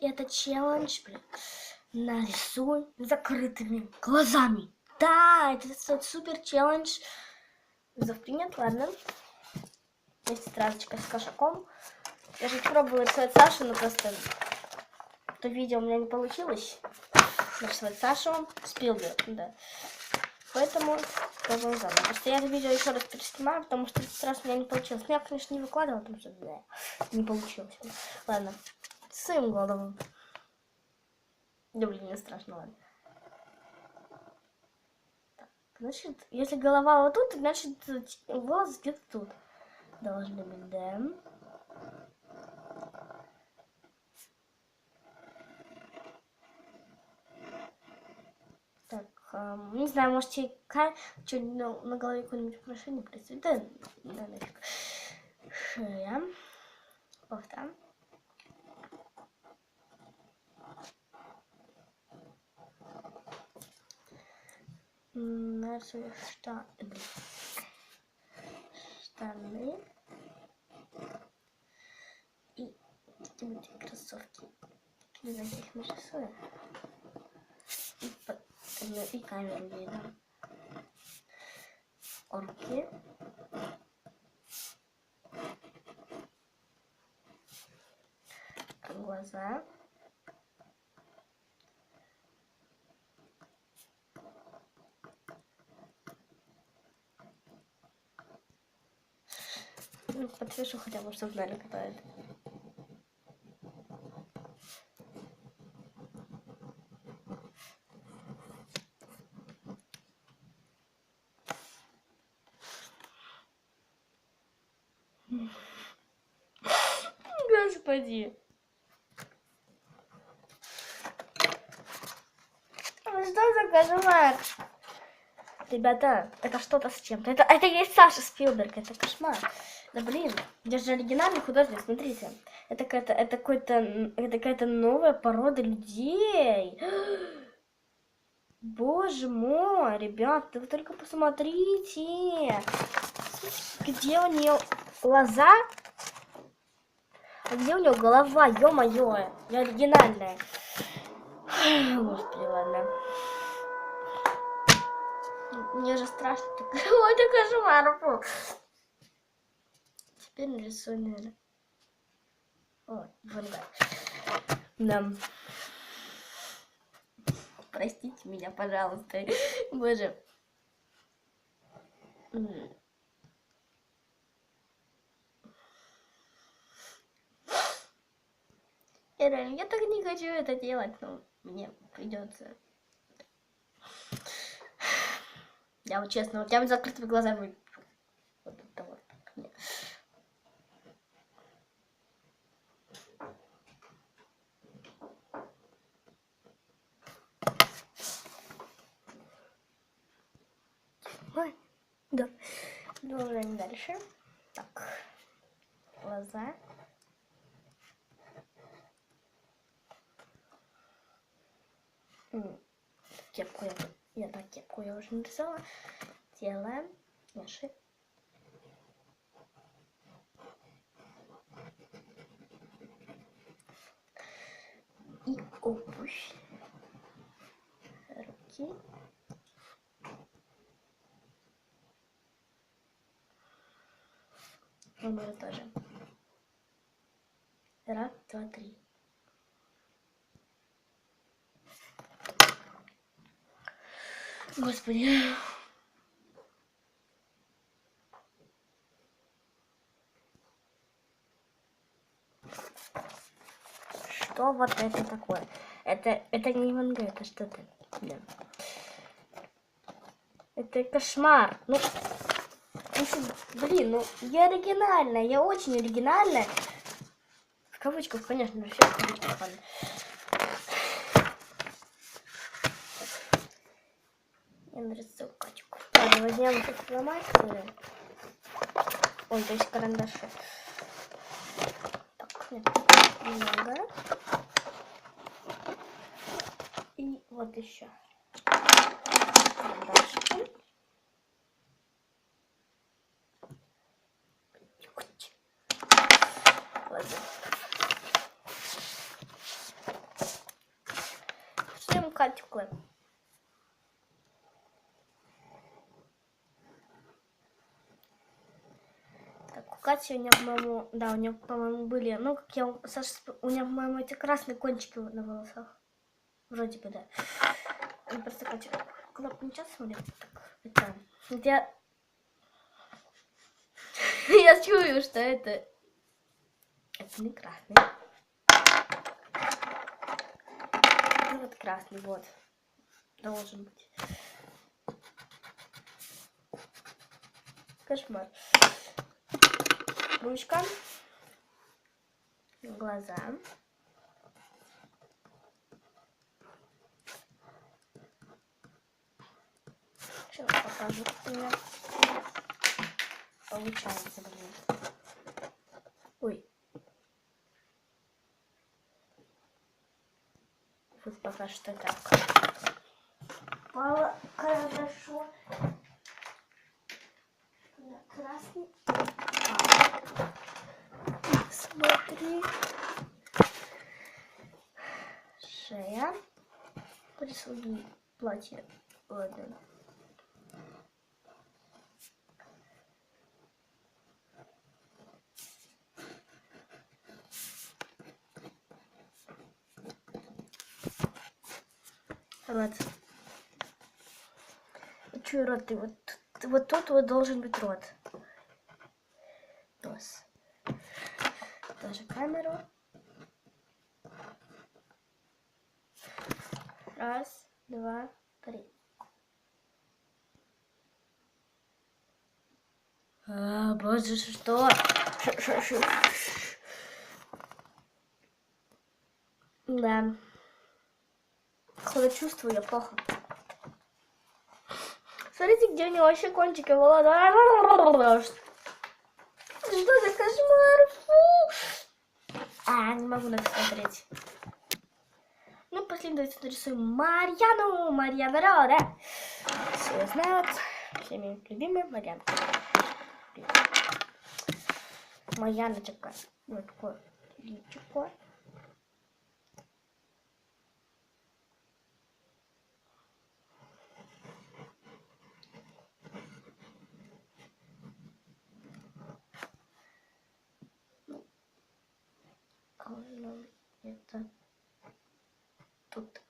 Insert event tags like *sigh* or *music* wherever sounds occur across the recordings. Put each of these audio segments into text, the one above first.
И это челлендж, блин. Нарисуй закрытыми глазами. Да, это с- супер челлендж. Вызов принят, ладно. Есть тетрадочка с кошаком. Я же пробовала рисовать Сашу, но просто то видео у меня не получилось. Нарисовать Сашу Спилберг, да. Поэтому пробуем заново. Просто я это видео еще раз переснимаю, потому что этот раз у меня не получилось. Ну, я, конечно, не выкладывала, потому что да, не получилось. Ладно, с своим головом. Да, блин, не страшно, ладно. Так, значит, если голова вот тут, значит, волосы где-то тут. Должны быть, да. Так, ам, не знаю, можете что на, на голове какое-нибудь украшение представить? Да, да, нафиг. Шея. Кофта. Нарисую штаны. Штаны. И какие-нибудь кроссовки. Не знаю, как их нарисую. И, по- ну, и камеру видно. Орки. Глаза. Ну, подпишу хотя бы, чтобы знали, кто это. Господи. Ну что за кошмар? Ребята, это что-то с чем-то. Это, это не Саша Спилберг, это кошмар. Да блин, я же оригинальный художник, смотрите. Это какая-то, это какой-то, это какая-то новая порода людей. *gasps* Боже мой, ребят, вы только посмотрите. Где у нее глаза? А где у него голова? Ё-моё, я оригинальная. *sighs* Господи, ладно. Мне же страшно. *laughs* Ой, это кошмар. Теперь нарисую, наверное. О, Ван Гог. Да. Простите меня, пожалуйста. Боже. Я реально, я так не хочу это делать, но мне придется. Я вот честно, вот я вот закрытыми глазами. Вот это вот. Не. Ой, да. Продолжаем дальше. Так. Глаза. Кепку я, я так кепку я уже нарисовала. Делаем наши. И обувь. Руки. Думаю, тоже. Раз, два, три. Господи. Что вот это такое? Это, это не МНГ, это что-то. Да. Это кошмар. Ну, если- блин, ну я оригинальная, я очень оригинальная. В кавычках, конечно, вообще в кавычках. ладно. Я нарисую качку. Ладно, возьмем тут фломастеры. Ой, то есть карандаши. Так, нет, немного. И вот еще. Карандашики. Ладно. Катюклы. Так, у Кати у нее, по-моему, да, у нее, по-моему, были, ну, как я, сп- у нее, по-моему, эти красные кончики на волосах. Вроде бы, да. Ну, Просто Катя кнопку не сейчас смотрит. Так, это, я, *laughs* я чую, что это, это не красный. Ну, вот красный, вот. Должен быть. Кошмар. Ручка. Глаза. Сейчас покажу, как у меня получается, блин. Ой. Вот пока что так. Мало хорошо. Красный. Смотри. Шея. Присуди платье. Ладно. Вот. Чую рот, и вот, вот тут вот должен быть рот. Нос. Тоже камеру. Раз, два, три. А, боже, что? Да. Походу чувствую я плохо. Смотрите, где у него вообще кончики волос. Что за кошмар? Фу. А, не могу на это смотреть. Ну, последний давайте нарисуем Марьяну. Марьяна Рода. Все знают. Всеми любимая Марьяна. Марьяночка. Вот такое личико. Ну, это тут.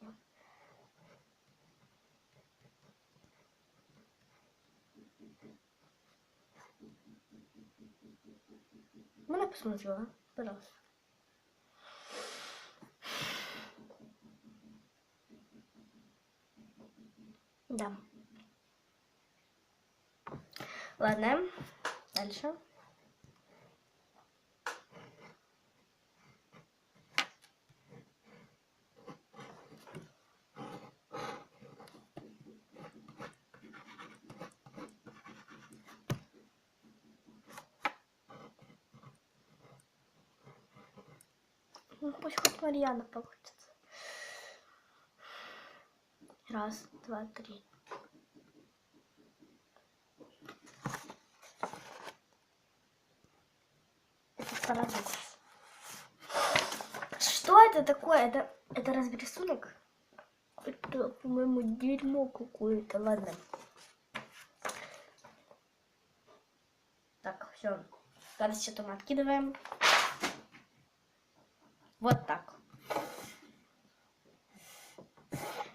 Можно посмотрю, а? Пожалуйста. Да. Ладно. Дальше. Ну, пусть хоть Марьяна получится. Раз, два, три. Это парадокс. Что это такое? Это, это разве рисунок? Это, по-моему, дерьмо какое-то. Ладно. Так, все. Гадость эту мы откидываем. Вот так.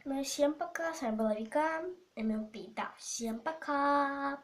Ну всем пока. С вами была Вика. МЛП. Да, всем пока.